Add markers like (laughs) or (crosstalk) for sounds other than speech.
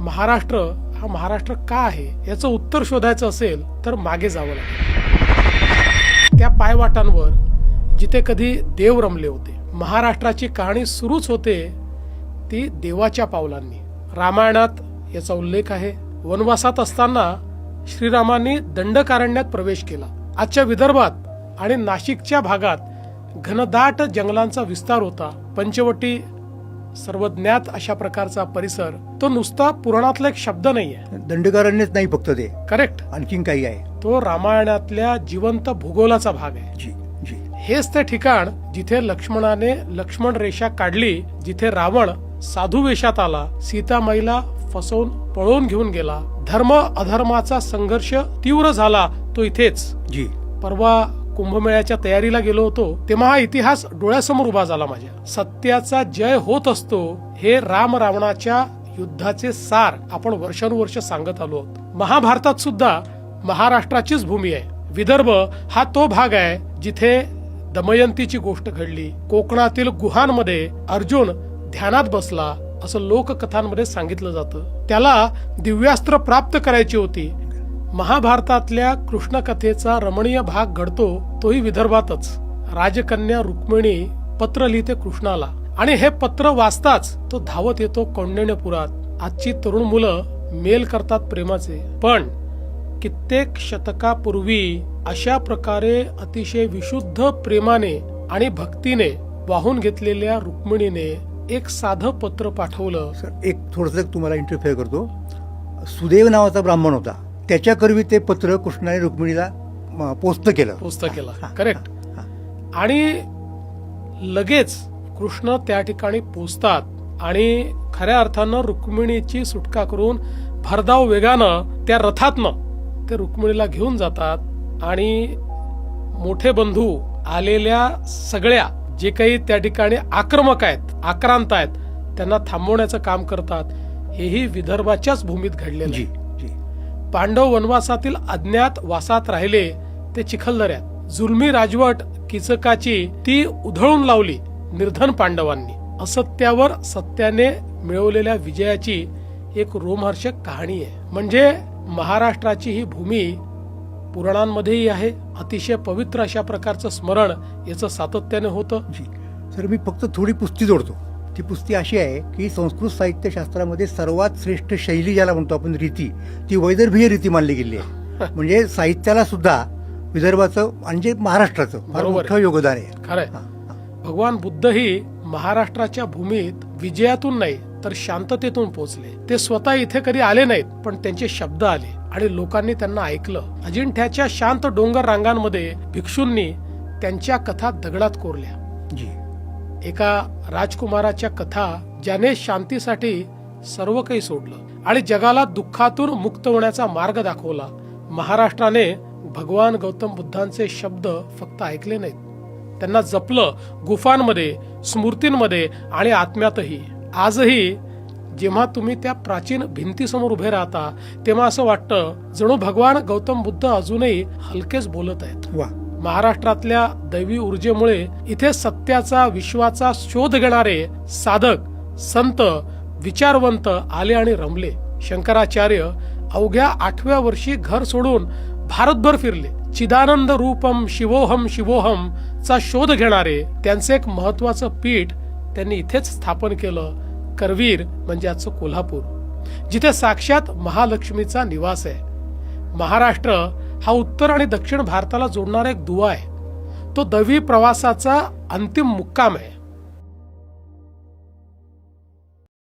महाराष्ट्र हा महाराष्ट्र का आहे? याचं उत्तर शोधायचं असेल तर मागे जावं लागेल. त्या पायवाटांवर जिथे कधी देव रमले होते महाराष्ट्राची कहाणी सुरूच होते ती देवाच्या पावलांनी. रामायणात याचा उल्लेख आहे. वनवासात असताना श्रीरामांनी दंडकारण्यात प्रवेश केला. आजच्या विदर्भात आणि नाशिकच्या भागात घनदाट जंगलांचा विस्तार होता. पंचवटी सर्वज्ञात अशा प्रकारचा परिसर तो नुसता पुराणातला एक शब्द नाहीये. दंडकारण्यच नाही फक्त ते. करेक्ट आणखीन काही आहे. तो रामायणातल्या जिवंत भूगोलाचा भाग आहे. जी जी. हेच ते ठिकाण जिथे लक्ष्मणाने लक्ष्मण रेषा काढली जिथे रावण साधू वेशात आला सीतामाईला फसवून पळवून घेऊन गेला. धर्म अधर्माचा संघर्ष तीव्र झाला तो इथेच. जी. परवा कुंभमेळ्याच्या तयारीला गेलो होतो तेव्हा हा इतिहास डोळ्यासमोर उभा झाला माझ्या. सत्याचा जय होत असतो हे राम रावणाच्या युद्धाचे सार आपण वर्षानुवर्ष सांगत आलो आहोत. महाभारतात सुद्धा महाराष्ट्राचीच भूमी आहे. विदर्भ हा तो भाग आहे जिथे दमयंतीची गोष्ट घडली. कोकणातील गुहांमध्ये अर्जुन ध्यानात बसला असं लोककथांमध्ये सांगितलं जातं. त्याला दिव्यास्त्र प्राप्त करायची होती. महाभारतातल्या कृष्णकथेचा रमणीय भाग घडतो तोही विदर्भातच. राजकन्या रुक्मिणी पत्र लिहिते कृष्णाला. आणि हे पत्र वाचताच तो धावत येतो कौंडण्यपुरात. आजची तरुण मुलं मेल करतात प्रेमाचे. पण कित्येक शतकापूर्वी अशा प्रकारे अतिशय विशुद्ध प्रेमाने आणि भक्तीने वाहून घेतलेल्या रुक्मिणीने एक साधं पत्र पाठवलं. सर एक थोडंसं तुम्हाला इंटरफेअर करतो. सुदैव नावाचा ब्राह्मण होता. त्याच्या करवी ते पत्र कृष्णाने रुक्मिणीला म, पोस्ट केलं. पुस्तक केला. करेक्ट. आणि लगेच कृष्ण त्या ठिकाणी पोचतात आणि खऱ्या अर्थानं रुक्मिणीची सुटका करून भरधाव वेगानं त्या रथातनं ते रुक्मिणीला घेऊन जातात आणि मोठे बंधू आलेल्या सगळ्या जे काही त्या ठिकाणी आक्रमक आहेत आक्रांत आहेत त्यांना थांबवण्याचं काम करतात. हेही विदर्भाच्याच भूमीत घडलेलं पांडव वनवासातील अज्ञात वासात राहिले. ते चिखलदऱ्यात. जुलमी राजवट किचकाची ती उधळून लावली निर्धन पांडवांनी. असत्यावर सत्याने मिळवलेल्या विजयाची एक रोमहर्षक कहाणी आहे. म्हणजे महाराष्ट्राची ही भूमी पुराणांमध्येही आहे. अतिशय पवित्र अशा प्रकारचं स्मरण याचं सातत्याने होतं. सर मी फक्त थोडी पुस्ती जोडतो. ती पुस्ती अशी आहे की संस्कृत साहित्यशास्त्रामध्ये सर्वात श्रेष्ठ शैली ज्याला म्हणतो आपण रीती ती वैदर्भीय रीती मानली गेली आहे. (laughs) म्हणजे साहित्याला सुद्धा विदर्भाचं म्हणजे महाराष्ट्राचं फार मोठं योगदान आहे. खरंय. हा, हा. भगवान बुद्धही महाराष्ट्राच्या भूमीत विजयातून नाही तर शांततेतून पोहोचले. ते स्वतः इथे कधी आले नाहीत पण त्यांचे शब्द आले आणि लोकांनी त्यांना ऐकलं. अजिंठ्याच्या शांत डोंगर रांगांमध्ये भिक्षूंनी त्यांच्या कथा दगडात कोरल्या. जी. एका राजकुमाराच्या कथा ज्याने शांतीसाठी सर्व काही सोडलं आणि जगाला दुःखातून मुक्त होण्याचा मार्ग दाखवला महाराष्ट्राने भगवान गौतम बुद्धांचे शब्द फक्त ऐकले नाहीत. त्यांना जपलं गुफांमध्ये स्मृतींमध्ये आणि आत्म्यातही. आजही जेव्हा तुम्ही त्या प्राचीन भिंतीसमोर उभे राहता तेव्हा असं वाटतं जणू भगवान गौतम बुद्ध अजूनही हलकेच बोलत आहेत. वा. महाराष्ट्रातल्या दैवी ऊर्जेमुळे इथे सत्याचा विश्वाचा शोध घेणारे साधक संत विचारवंत आले आणि रमले. शंकराचार्य अवघ्या आठव्या वर्षी घर सोडून भारतभर फिरले. चिदानंद रूपम शिवोहम शिवोहम चा शोध घेणारे त्यांचे एक महत्वाचं पीठ त्यांनी इथेच स्थापन केलं करवीर म्हणजे आजचं कोल्हापूर जिथे साक्षात महालक्ष्मीचा निवास आहे. महाराष्ट्र हा उत्तर आणि दक्षिण भारताला जोडणारा एक दुवा आहे. तो दवी प्रवासाचा अंतिम मुक्काम आहे.